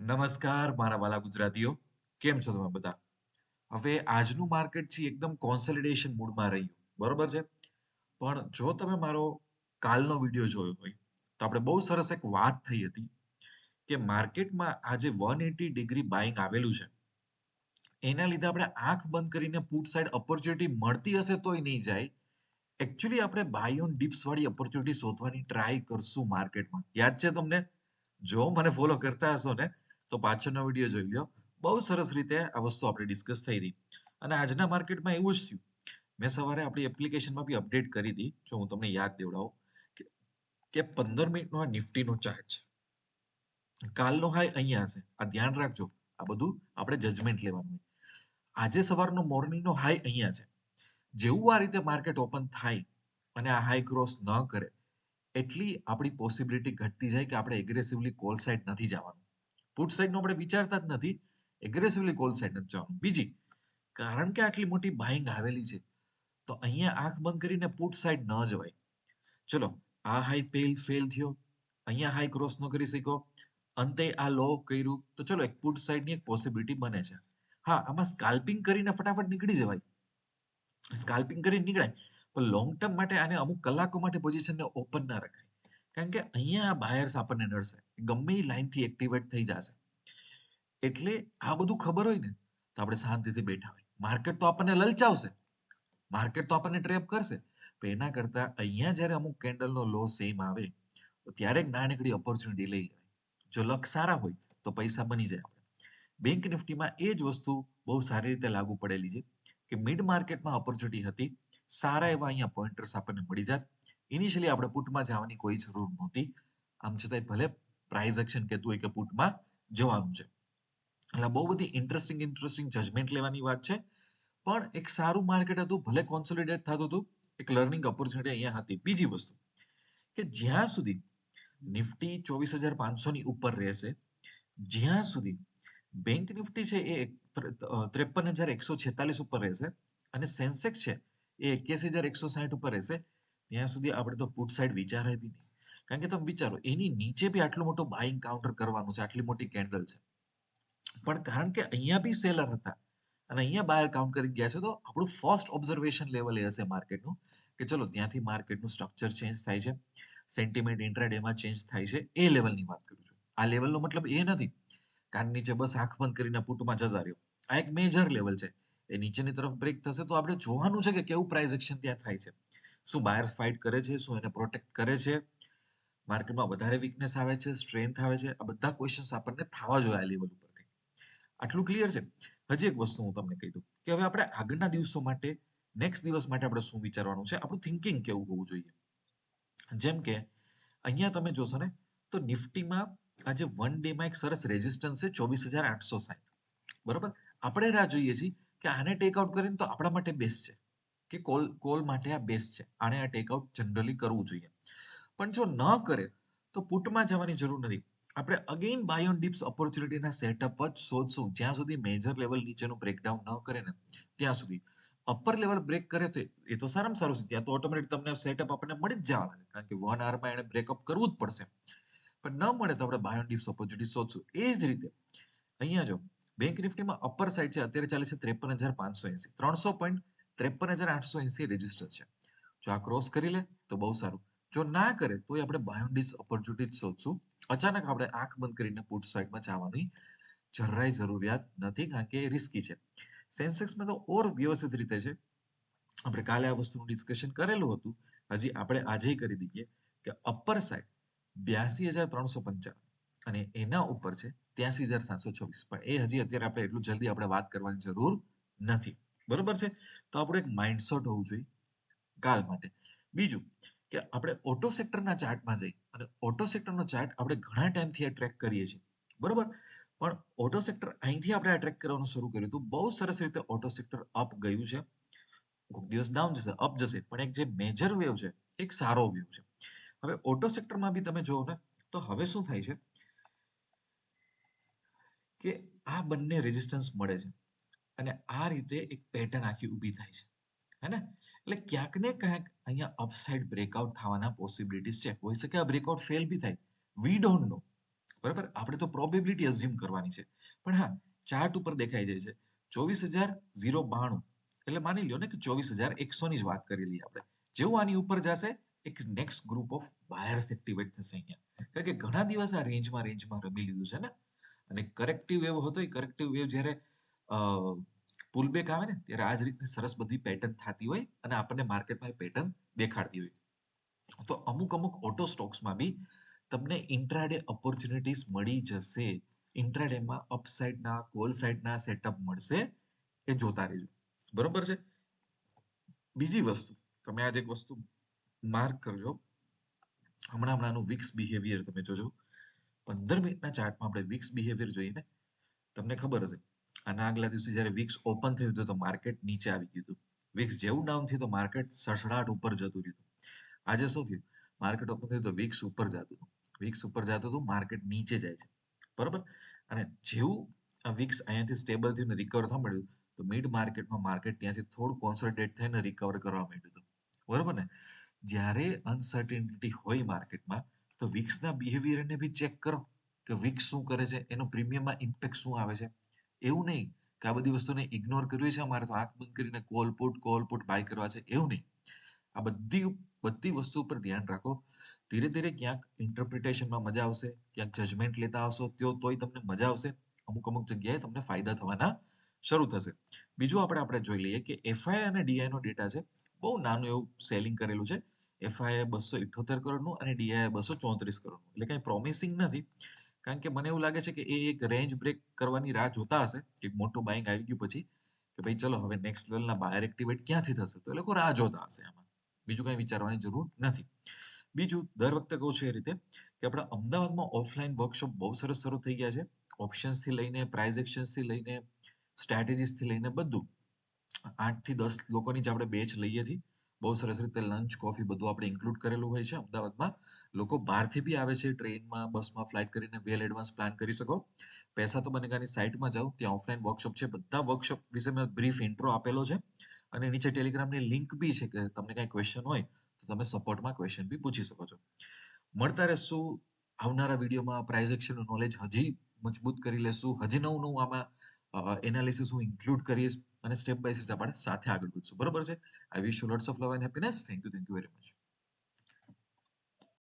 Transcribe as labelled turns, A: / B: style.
A: નમસ્કાર, મારા વાલા ગુજરાતીઓ. કેમ છો તમે બધા? હવે આજનું માર્કેટ છે એકદમ કોન્સોલિડેશન મૂડમાં રહ્યું. બરોબર છે? પણ જો તમે મારો કાલનો વીડિયો જોયો હોય, તો આપણે બહુ સરસ એક વાત થઈ હતી કે માર્કેટમાં આજે વન એટી ડિગ્રી બાઇંગ આવેલું છે. એના લીધે આપણે આંખ બંધ કરીને પુટ સાઈડ ઓપોર્ચ્યુનિટી મળતી હશે તોય નહીં જાય. એકચ્યુઅલી આપણે બાય ઓન ડિપ્સ વાળી ઓપોર્ચ્યુનિટી શોધવાની ટ્રાય કરશું માર્કેટમાં. યાદ છે તમને? જો મને ફોલો કરતા હશો ને તો પાછળનો વીડિયો જોઈ લો બહુ સરસ રીતે આ વસ્તુ આપણે ડિસ્કસ થઈ હતી અને આજના માર્કેટમાં એવું જ થયું. મેં સવારે આપણી એપ્લિકેશનમાં બી અપડેટ કરી હતી. જો હું તમને યાદ દેવડાવું કે પંદર મિનિટનો આ નિફ્ટીનો ચાર્ટ છે. કાલનો હાઈ અહીંયા છે આ ધ્યાન રાખજો. આ બધું આપણે જજમેન્ટ લેવાનું આજે સવારનો મોર્નિંગનો હાઈ અહીંયા છે. જેવું આ રીતે માર્કેટ ઓપન થાય અને આ હાઈ ક્રોસ ન કરે, એટલી આપણી પોસિબિલિટી ઘટતી જાય કે આપણે એગ્રેસિવલી કોલ સાઇડ નથી જવાનું. પુટ સાઈડનો આપણે વિચારતા જ નથી એગ્રેસિવલી કોલ સાઈડ જ જવાનું. બીજી, કારણ કે આટલી મોટી બાઇંગ આવેલી છે, તો અહીંયા આંખ બંધ કરીને પુટ સાઈડ ન જવાય. ચલો, આ હાઈ પેલ ફેલ થયો. અહીંયા હાઈ ક્રોસ ન કરી શક્યો. અંતે આ લો કર્યું. તો ચલો, એક પુટ સાઈડની એક પોસિબિલિટી બને છે. હા, આમાં સ્કાલ્પિંગ કરીને ફટાફટ નીકળી જવાય. સ્કાલ્પિંગ કરીને નીકળાય. પણ લોંગ ટર્મ માટે આને અમુક કલાકો માટે પોઝિશનને ઓપન ના રખાય. કારણ કે અહીંયા આ બાયર્સ આપણને નડશે ગમે એ લાઇનથી એક્ટિવેટ થઈ જશે. એટલે આ બધું ખબર હોય ને, તો આપણે શાંતિથી બેઠા હોય. માર્કેટ તો આપણને લલચાવશે. માર્કેટ તો આપણને ટ્રેપ કરશે. પણ એના કરતા અહીંયા જ્યારે અમુક કેન્ડલનો લો સેમ આવે, તો ત્યારે નાનકડી ઓપોર્ચ્યુનિટી લઈ લેવાય. જો લક સારા હોય, તો પૈસા બની જાય આપણે. બેંક નિફ્ટીમાં એ જ વસ્તુ બહુ સારી રીતે લાગુ પડેલી છે કે મિડ માર્કેટમાં ઓપોર્ચ્યુનિટી હતી. સારા એવા અહીંયા પોઈન્ટર્સ આપણને મળી જાત. ઇનિશિયલી આપણે પુટમાં જવાની કોઈ જરૂર નહોતી. આમ છતાંય ભલે પ્રાઇઝ એક્શન કહેતું હોય કે પુટમાં જવાનું છે. એટલે બહુ બધી ઇન્ટરેસ્ટિંગ ઇન્ટરેસ્ટિંગ જજમેન્ટ લેવાની વાત છે. પણ એક સારું માર્કેટ હતું, ભલે કોન્સોલિડેટ થતું હતું, એક લર્નિંગ ઓપોર્ચ્યુનિટી અહીંયા હતી. બીજી વસ્તુ કે જ્યાં સુધી નિફ્ટી ચોવીસ હજાર પાંચસોની ઉપર રહેશે, જ્યાં સુધી બેંક નિફ્ટી છે એ ત્રેપન હજાર એકસો છેતાલીસ ઉપર રહેશે અને સેન્સેક્સ છે એ એક્યાસી હજાર એકસો સાઠ ઉપર રહેશે ત્યાં સુધી આપણે તો પુટ સાઈડ વિચારે બી નહીં. કારણ કે તમે વિચારો, એની નીચે બી આટલું મોટું બાઇંગ કાઉન્ટર કરવાનું છે, આટલી મોટી કેન્ડલ છે. પણ કારણ કે અહીંયા બી સેલર હતા અને અહીંયા બહાર કાઉન્ટ કરી ગયા છે, તો આપણું ફર્સ્ટ ઓબ્ઝર્વેશન લેવલ એ હશે માર્કેટનું કે ચલો ત્યાંથી માર્કેટનું સ્ટ્રક્ચર ચેન્જ થાય છે સેન્ટિમેન્ટ ઇન્ટ્રાડેમાં ચેન્જ થાય છે, એ લેવલની વાત કરું છું. આ લેવલનો મતલબ એ નથી, કાન નીચે બસ આંખ બંધ કરીને પુટમાં જતા રહ્યો. આ એક મેજર લેવલ છે. એ નીચેની તરફ બ્રેક થશે તો આપણે જોવાનું છે કે કેવું પ્રાઇઝ એક્શન ત્યાં થાય છે. શું બાયર્સ ફાઇટ કરે છે, શું એને પ્રોટેક્ટ કરે છે? માર્કેટમાં વધારે વીકનેસ આવે છે સ્ટ્રેન્થ આવે છે, આ બધા ક્વેશ્ચન્સ આપણને થવા જોઈએ આ લેવલ ઉપરથી. આટલું ક્લિયર છે? હજી એક વસ્તુ હું તમને કહી દઉં કે હવે આપણે આગળના દિવસો માટે નેક્સ્ટ દિવસ માટે આપણે શું વિચારવાનું છે? આપણું થિંકિંગ કેવું હોવું જોઈએ? જેમ કે, અહીંયા તમે જોશો ને, તો નિફ્ટીમાં આજે વન ડેમાં એક સરસ રેઝિસ્ટન્સ છે, ચોવીસ હજાર આઠસો સાઠ બરોબર? આપણે રાહ જોઈએ છીએ કે આને ટેક આઉટ કરીને તો આપણા માટે બેસ્ટ છે. કે કોલ કોલ માટે આ બેસ્ટ છે. આને આ ટેકઆઉટ જનરલી કરવું જોઈએ. પણ જો ન કરે, તો પુટમાં જવાની જરૂર નથી. આપણે અગેઇન બાય ઓન ડિપ્સ ઓપોર્ચ્યુનિટીના સેટઅપ જ શોધશું. જ્યાં સુધી મેજર લેવલ નીચેનું બ્રેકડાઉન ન કરે ને, ત્યાં સુધી. અપર લેવલ બ્રેક કરે તો એ તો સારામાં સારું છે. ત્યાં તો ઓટોમેટિક તમને સેટઅપ આપણને મળી જ જવાના છે. કારણ કે વન આવરમાં એને બ્રેકઅપ કરવું જ પડશે. પણ ન મળે તો આપણે બાયોન ડિપ્સ ઓપોર્ચ્યુનિટી શોધશું. એ જ રીતે, અહીંયા જો બેંક નિફ્ટીમાં અપર સાઈડ છે. અત્યારે ચાલે છે ત્રેપન હજાર પાંચસો એસી. ત્રણસો પોઈન્ટ ત્રેપન હજાર આઠસો એસી રજિસ્ટર છે. જો આ ક્રોસ કરી લે, તો બહુ સારું. જો ના કરે તો આપણે બાયોન્ડિસ ઓપોર્ચ્યુનિટી શોધશું. અચાનક આપણે આંખ બંધ કરીને પુટ સાઈડમાં જવાની જરાય જરૂરિયાત નથી, કારણ કે એ રિસ્કી છે. સેન્સેક્સમાં તો ઓર વ્યવસ્થિત રીતે છે. આપણે કાલે આ વસ્તુનું ડિસ્કશન કરેલું હતું. હજી આપણે આજે કરી દઈએ કે અપર સાઈડ બ્યાસી હજાર ત્રણસો પંચાવન અને એના ઉપર છે ત્યાસી હજાર સાતસો ચોવીસ પણ એ હજી અત્યારે આપણે એટલું જલ્દી આપણે વાત કરવાની જરૂર નથી. બરોબર છે? તો આપણું એક માઇન્ડસેટ હોવું જોઈએ કાલ માટે. બીજું કે આપણે ઓટો સેક્ટરના ચાર્ટમાં જઈ અને ઓટો સેક્ટરનો ચાર્ટ આપણે ઘણા ટાઈમથી આ ટ્રેક કરીએ છીએ. બરોબર? પણ ઓટો સેક્ટર અહીંથી આપણે આ ટ્રેક કરવાનું શરૂ કર્યું હતું. બહુ સરસ રીતે ઓટો સેક્ટર અપ ગયું છે. કોઈક દિવસ ડાઉન જશે અપ જશે, પણ એક જે મેજર વેવ છે, એક સારો વેવ છે. હવે ઓટો સેક્ટરમાં બી તમે જોવો ને, તો હવે શું થાય છે? કે આ બંને રેઝિસ્ટન્સ મળે છે. અને આ રીતે એક પેટર્ન આખી ઊભી થાય છે. હે એટલે ક્યાંક ને ક્યાંક અહીંયા અપસાઇડ બ્રેકઆઉટ થવાના પોસિબિલિટીઝ છે. હોઈ શકે આ બ્રેકઆઉટ ફેલ બી થાય. વી ડોન્ટ નો બરાબર? આપણે તો પ્રોબેબિલિટી અઝ્યુમ કરવાની છે. પણ હા ચાર્ટ ઉપર દેખાઈ જાય છે. ચોવીસ હજાર ઝીરો બાણું. એટલે માની લ્યો ને કે ચોવીસ હજાર એકસો ની જ વાત કરી લઈએ આપણે. જેવું આની ઉપર જશે, એક next group of buyers activate થશે અહીંયા. કારણ કે ઘણા દિવસ આ રેન્જમાં રેન્જમાં રમી લીધું છે ને? અને કરેક્ટિવ વેવ હતો. એ કરેક્ટિવ વેવ જ્યારે પુલબેક આવે ને, ત્યારે આ જ રીતની સરસ બધી પેટર્ન થતી હોય અને આપણને માર્કેટમાં પેટર્ન દેખાડતી હોય. તો અમુક અમુક ઓટો સ્ટોક્સમાં બી તમને ઇન્ટ્રાડે ઓપોર્ચ્યુનિટીઝ મળી જશે. ઇન્ટ્રાડેમાં અપસાઇડના કોલ સાઇડના સેટઅપ મળશે એ જોતા રહેજો. બરોબર છે? બીજી વસ્તુ, તમે આજે એક વસ્તુ માર્ક કરજો. હમણાં હમણાંનું વિક્સ બિહેવિયર તમે જોજો. પંદર મિનિટના ચાર્ટમાં આપણે વિક્સ બિહેવિયર જોઈએ ને તમને ખબર હશે. આના આગલા દિવસે જ્યારે વિક્સ ઓપન થયું હતું તો માર્કેટ નીચે આવી ગયું હતું. વિક્સ જેવું ડાઉન થયું તો માર્કેટ સડસડાટ ઉપર જતું રહ્યું આજે શું થયું? માર્કેટ ઓપન થયું તો વિક્સ ઉપર જતું હતું. વિક્સ ઉપર જતું હતું, માર્કેટ નીચે જાય છે. બરોબર? અને જેવું આ વિક્સ અહીંયાથી સ્ટેબલ થયું રિકવર થવા મળ્યું તો મિડ માર્કેટમાં માર્કેટ ત્યાંથી થોડું કોન્સન્ટ્રેટ થઈને રિકવર કરવા માંડ્યું હતું. બરોબર ને? જ્યારે અનસર્ટિનિટી હોય માર્કેટમાં તો વિક્સના બિહેવિયરને બી ચેક કરો કે વિક્સ શું કરે છે? એનો પ્રીમિયમમાં ઇમ્પેક્ટ શું આવે છે? એવું નહીં કે આ બધી વસ્તુને ઇગ્નોર કરવી છે, અમારે તો આંખ બંધ કરીને call put call put buy કરવા છે, એવું નહીં. આ બધી બધી વસ્તુ ઉપર ધ્યાન રાખો. ધીરે ધીરે ક્યાંક ઇન્ટરપ્રિટેશનમાં મજા આવશે, ક્યાંક જજમેન્ટ લેતા આવશો, તો તોય તમને મજા આવશે. અમુક અમુક જગ્યાએ તમને ફાયદા થવાના શરૂ થશે. બીજું આપણે આપણે જોઈ લઈએ કે એફઆઈ અને ડીઆઈ નો ડેટા છે, બહુ નાનું એવું સેલિંગ કરેલું છે. એફઆઈ બસો ઇઠોતેર કરોડનું અને ડીઆઈ બસો ચોત્રીસ કરોડનું. એટલે કઈ પ્રોમિસિંગ નથી. કારણ કે મને એવું લાગે છે કે એ એક રેન્જ બ્રેક કરવાની રાહ જોતા હશે. એક મોટું બાઇંગ આવી ગયું પછી કે ભાઈ ચલો હવે નેક્સ્ટ લેવલના બાયર એક્ટિવેટ ક્યાંથી થશે? તો એ લોકો રાહ જોતા હશે આમાં. બીજું કઈ વિચારવાની જરૂર નથી. બીજું, દર વખતે કહું છું એ રીતે કે આપણા અમદાવાદમાં ઓફલાઈન વર્કશોપ બહુ સરસ શરૂ થઈ ગયા છે. ઓપ્શન્સથી લઈને પ્રાઇઝ એક્શન્સથી લઈને સ્ટ્રેટેજીસથી લઈને બધું. આઠથી દસ લોકોની જ આપણે બેચ લઈએ છીએ. બહુ સરસ રીતે લંચ કોફી બધું આપણે ઇન્ક્લુડ કરેલું હોય છે અમદાવાદમાં. લોકો બહારથી બી આવે છે, ટ્રેનમાં, બસમાં ફ્લાઇટ કરીને વેલ એડવાન્સ પ્લાન કરી શકો. પૈસા તો બનેગાની સાઇટમાં જાઓ, ત્યાં ઓફલાઈન વર્કશોપ છે. બધા વર્કશોપ વિશે મેં બ્રીફ ઇન્ટ્રો આપેલો છે. અને નીચે ટેલિગ્રામની લિંક બી છે કે તમને કાંઈ ક્વેશ્ચન હોય, તો તમે સપોર્ટમાં ક્વેશ્ચન બી પૂછી શકો છો. મળતા રહેશું. આવનારા વિડીયોમાં પ્રાઇઝ એક્શનનું નોલેજ હજી મજબૂત કરી લેશું. હજી નવું નવું આમાં એનાલિસિસ હું ઇન્ક્લુડ કરીશ અને સ્ટેપ બાય સ્ટેપ આપણે સાથે આગળ વધશું. બરોબર છે? I wish you lots of love and happiness thank you thank you very much